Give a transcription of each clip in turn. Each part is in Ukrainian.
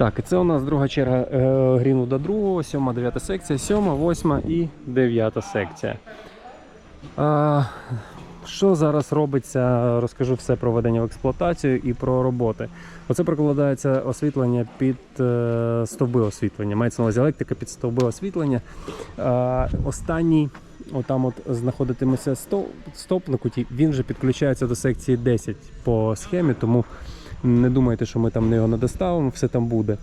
Так, і це у нас друга черга е, Грінвуда другого, сьома, дев'ята секція, сьома, восьма і дев'ята секція. А, що зараз робиться? Розкажу все про введення в експлуатацію і про роботи. Оце прокладається освітлення під е, стовби освітлення. Мається на увазі електрика під стовби освітлення. А, останній, отам от знаходитиметься стовп, стовп на куті, він вже підключається до секції 10 по схемі, тому не думайте, що ми там його не доставимо, все там буде.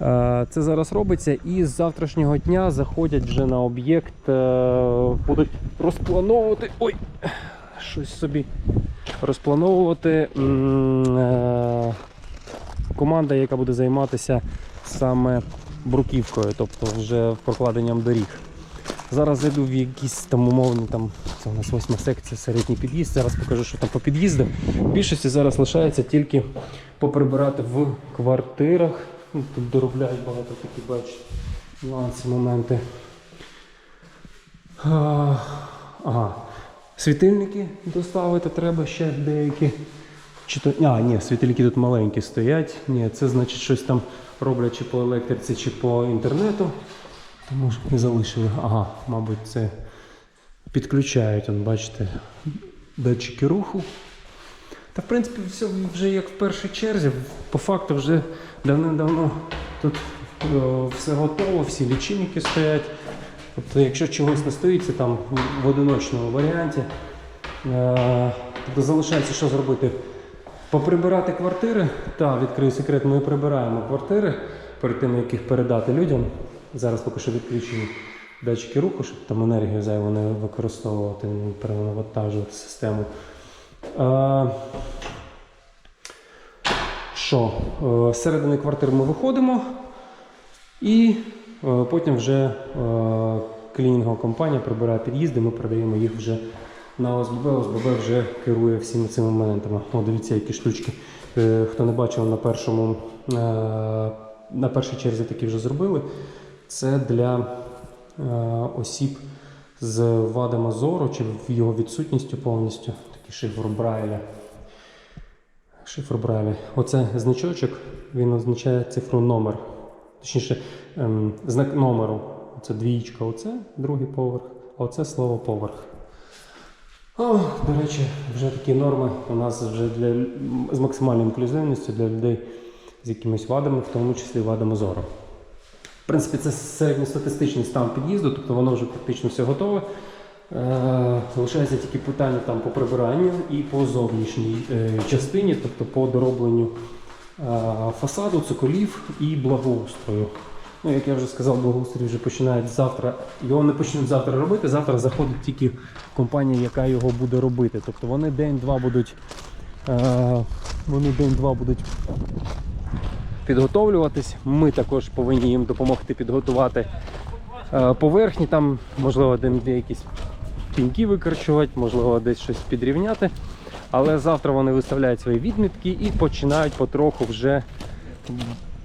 Е, Це зараз робиться, і з завтрашнього дня заходять вже на об'єкт, е, будуть розплановувати. Ой, щось собі розплановувати е, команда, яка буде займатися саме бруківкою, тобто вже прокладенням доріг. Зараз зайду в якісь там умовні, там це у нас восьма секція, середній під'їзд. Зараз покажу, що там по під'їздам. Більшості зараз лишається тільки поприбирати в квартирах. Ну, Тут доробляють багато такі, бачите, нюанси, моменти. Ага. Світильники доставити треба ще деякі. Чи то... А, ні, світильники тут маленькі стоять. Ні, це значить щось там роблять чи по електриці, чи по інтернету. Тому ж не залишили. Ага, мабуть, це підключають, он, бачите, датчики руху. Та в принципі все вже як в першій черзі. По факту вже давним-давно тут о, все готово, всі лічильники стоять. Тобто, якщо чогось не стоїть, це там в одиночному варіанті. Е, тобто залишається що зробити? Поприбирати квартири. Так, відкрию секрет, ми прибираємо квартири перед тим, як їх передати людям. Зараз поки що відключені датчики руху, щоб там енергію зайву не використовувати, не перенавантажувати систему. Е, що? Е, З середини квартир ми виходимо і е, потім вже е, клінінгова компанія прибирає під'їзди, ми передаємо їх вже на ОСББ. ОСББ вже керує всіми цими моментами. О, дивіться, які штучки. Е, Хто не бачив на першому е, на першій черзі такі вже зробили. Це для е, осіб з вадами зору чи його відсутністю повністю. Такий шифр Брайля. Шифр Брайля. Оце значочок, він означає цифру номер. Точніше, ем, знак номеру. Це двієчка, оце другий поверх, а оце слово поверх. О, до речі, вже такі норми у нас вже для, з максимальною інклюзивністю для людей з якимись вадами, в тому числі вадами зору. В принципі, це середньостатистичний стан під'їзду, тобто воно вже практично все готове. Е, лишається тільки питання там по прибиранню і по зовнішній е, частині, тобто по доробленню е, фасаду, цоколів і благоустрою. Ну, як я вже сказав, благоустрій вже починають завтра. Його не почнуть завтра робити. Завтра заходить тільки компанія, яка його буде робити. Тобто вони день-два будуть. Е, вони день-два будуть підготовлюватись. Ми також повинні їм допомогти підготувати е, поверхні. Там, можливо, де якісь піньки викорчувати, можливо, десь щось підрівняти. Але завтра вони виставляють свої відмітки і починають потроху вже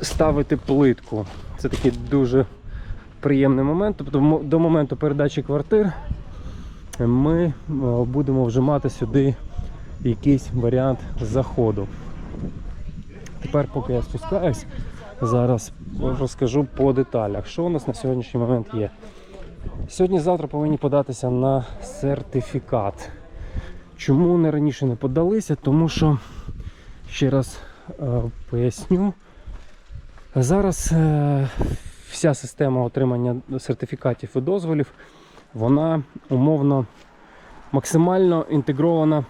ставити плитку. Це такий дуже приємний момент. Тобто до моменту передачі квартир ми е, будемо вже мати сюди якийсь варіант заходу. Тепер, поки я спускаюсь, зараз розкажу по деталях, що у нас на сьогоднішній момент є. Сьогодні-завтра повинні податися на сертифікат. Чому не раніше не подалися? Тому що, ще раз е, поясню, зараз е, вся система отримання сертифікатів і дозволів, вона умовно максимально інтегрована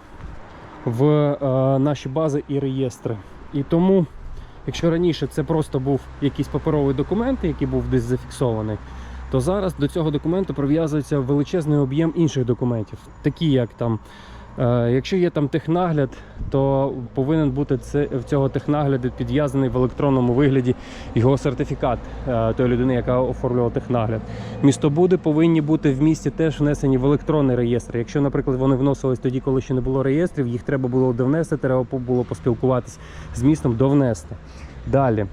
в е, наші бази і реєстри. І тому, якщо раніше це просто був якийсь паперовий документ, який був десь зафіксований, то зараз до цього документу прив'язується величезний об'єм інших документів, такі як там. Е, Якщо є там технагляд, то повинен бути це, в цього технагляду підв'язаний в електронному вигляді його сертифікат е, тої людини, яка оформлювала технагляд. Містобуди повинні бути в місті теж внесені в електронний реєстр. Якщо, наприклад, вони вносились тоді, коли ще не було реєстрів, їх треба було довнести, треба було поспілкуватись з містом, довнести. Далі.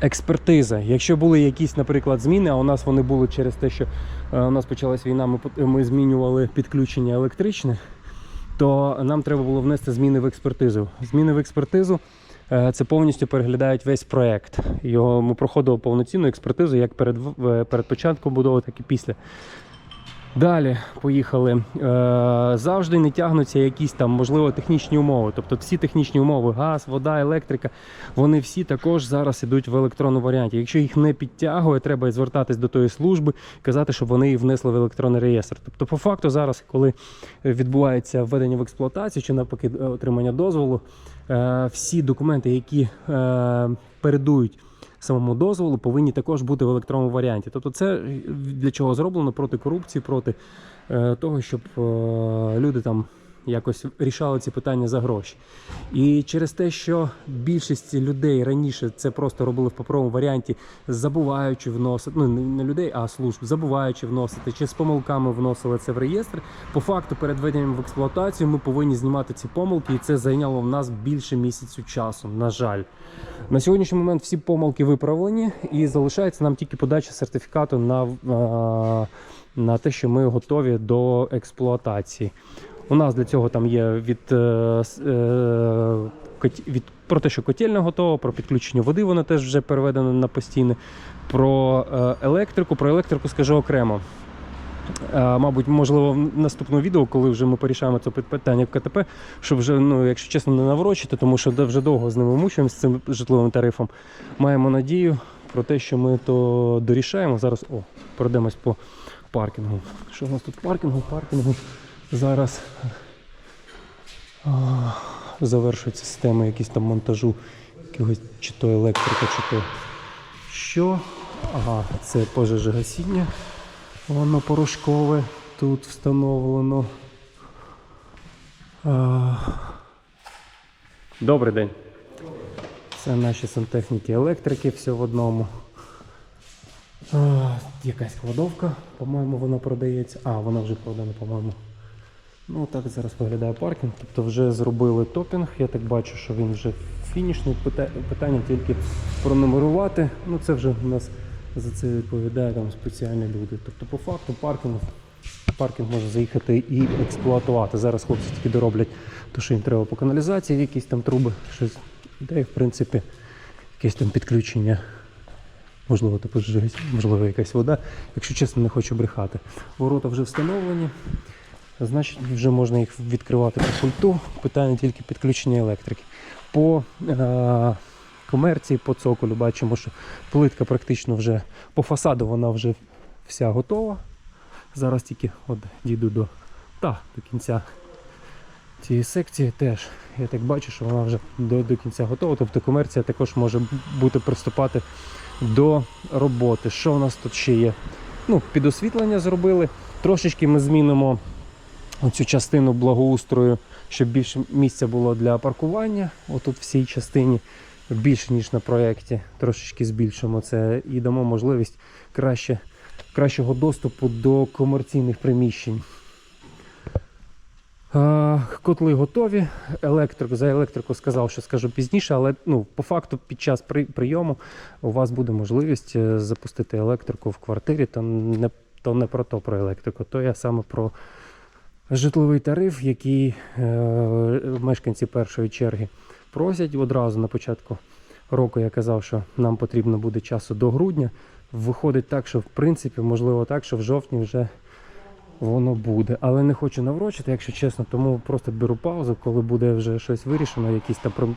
Експертиза. Якщо були якісь, наприклад, зміни, а у нас вони були через те, що е, у нас почалась війна, ми, змінювали підключення електричне, то нам треба було внести зміни в експертизу. Зміни в експертизу е, це повністю переглядають весь проект. Його ми проходили повноцінну експертизу як перед, в- перед початком будови, так і після. Далі поїхали. Е, завжди не тягнуться якісь там, можливо, технічні умови. Тобто всі технічні умови, газ, вода, електрика, вони всі також зараз ідуть в електронному варіанті. Якщо їх не підтягує, треба звертатись до тої служби, казати, щоб вони їх внесли в електронний реєстр. Тобто, по факту, зараз, коли відбувається введення в експлуатацію чи навпаки е, отримання дозволу, е, всі документи, які передують самому дозволу, повинні також бути в електронному варіанті. Тобто, це для чого зроблено проти корупції, проти е, того, щоб е, люди там якось рішали ці питання за гроші. І через те, що більшість людей раніше це просто робили в паперовому варіанті, забуваючи вносити, ну не людей, а служб, забуваючи вносити чи з помилками вносили це в реєстр. По факту, перед введенням в експлуатацію ми повинні знімати ці помилки, і це зайняло в нас більше місяцю часу. На жаль, на сьогоднішній момент всі помилки виправлені, і залишається нам тільки подача сертифікату на, на те, що ми готові до експлуатації. У нас для цього там є від, е, е, від про те, що котельня готова, про підключення води, вона теж вже переведена на постійне. Про е, електрику, про електрику скажу окремо. Мабуть, можливо, в наступному відео, коли вже ми порішаємо це питання в КТП, щоб вже, ну, якщо чесно, не наврочити, тому що вже довго з ними мучуємося з цим житловим тарифом. Маємо надію про те, що ми то дорішаємо. Зараз о, пройдемось по паркінгу. Що у нас тут паркінгу? Паркінгу зараз завершується система якісь там монтажу якогось чи то електрика, чи то що. Ага, це пожежогасіння. Воно порошкове тут встановлено. А... Добрий день. Це наші сантехніки електрики, все в одному. А, якась кладовка, по-моєму, вона продається. А, вона вже продана, по-моєму. Ну, так зараз виглядає паркінг. Тобто вже зробили топінг. Я так бачу, що він вже фінішний. Питання тільки пронумерувати. Ну, це вже у нас за це відповідає там спеціальні люди. Тобто, по факту, паркінг, паркінг може заїхати і експлуатувати. Зараз хлопці тільки дороблять те, що їм треба по каналізації, якісь там труби, щось. Де, в принципі, якесь там підключення. Можливо, типу, можливо, якась вода. Якщо чесно, не хочу брехати. Ворота вже встановлені. Значить, вже можна їх відкривати по пульту. Питання тільки підключення електрики. По е- комерції, по цоколю бачимо, що плитка практично вже по фасаду вона вже вся готова. Зараз тільки от дійду до, та, до кінця цієї секції теж. Я так бачу, що вона вже до, до кінця готова. Тобто комерція також може бути приступати до роботи. Що у нас тут ще є? Ну, підосвітлення зробили. Трошечки ми змінимо оцю частину благоустрою, щоб більше місця було для паркування. Отут в цій частині більше, ніж на проєкті. Трошечки збільшимо це і дамо можливість краще, кращого доступу до комерційних приміщень. Котли готові. Електрику за електрику сказав, що скажу пізніше, але ну, по факту під час прийому у вас буде можливість е, запустити електрику в квартирі, то не, то не про то про електрику, то я саме про житловий тариф, який е, мешканці першої черги просять одразу на початку року. Я казав, що нам потрібно буде часу до грудня. Виходить так, що в принципі можливо так, що в жовтні вже воно буде. Але не хочу наврочити, якщо чесно, тому просто беру паузу, коли буде вже щось вирішено, якийсь там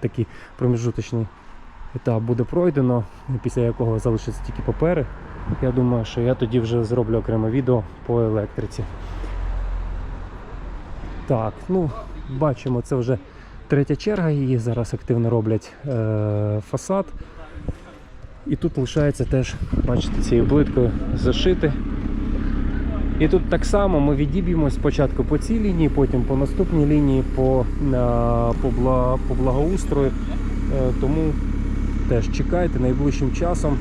такий проміжуточний етап буде пройдено, після якого залишиться тільки папери. Я думаю, що я тоді вже зроблю окреме відео по електриці. Так, ну бачимо, це вже третя черга, її зараз активно роблять е, фасад. І тут лишається теж, бачите, цією плиткою зашити. І тут так само ми відіб'ємо спочатку по цій лінії, потім по наступній лінії по, е, по, бла, по благоустрою. Е, Тому теж чекайте найближчим часом.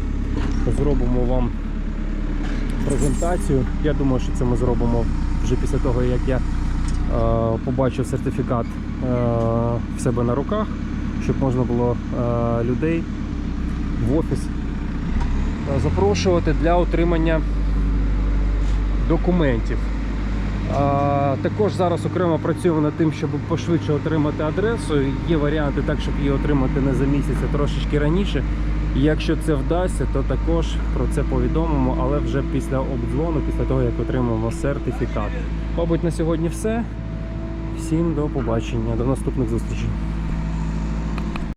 Зробимо вам презентацію. Я думаю, що це ми зробимо вже після того, як я побачив сертифікат е, в себе на руках, щоб можна було е, людей в офіс е, запрошувати для отримання документів. Також зараз окремо працюємо над тим, щоб пошвидше отримати адресу. Є варіанти так, щоб її отримати не за місяць, а трошечки раніше. Якщо це вдасться, то також про це повідомимо, але вже після обдзвону, після того як отримаємо сертифікат. Мабуть, на сьогодні все. Всім до побачення, до наступних зустрічей.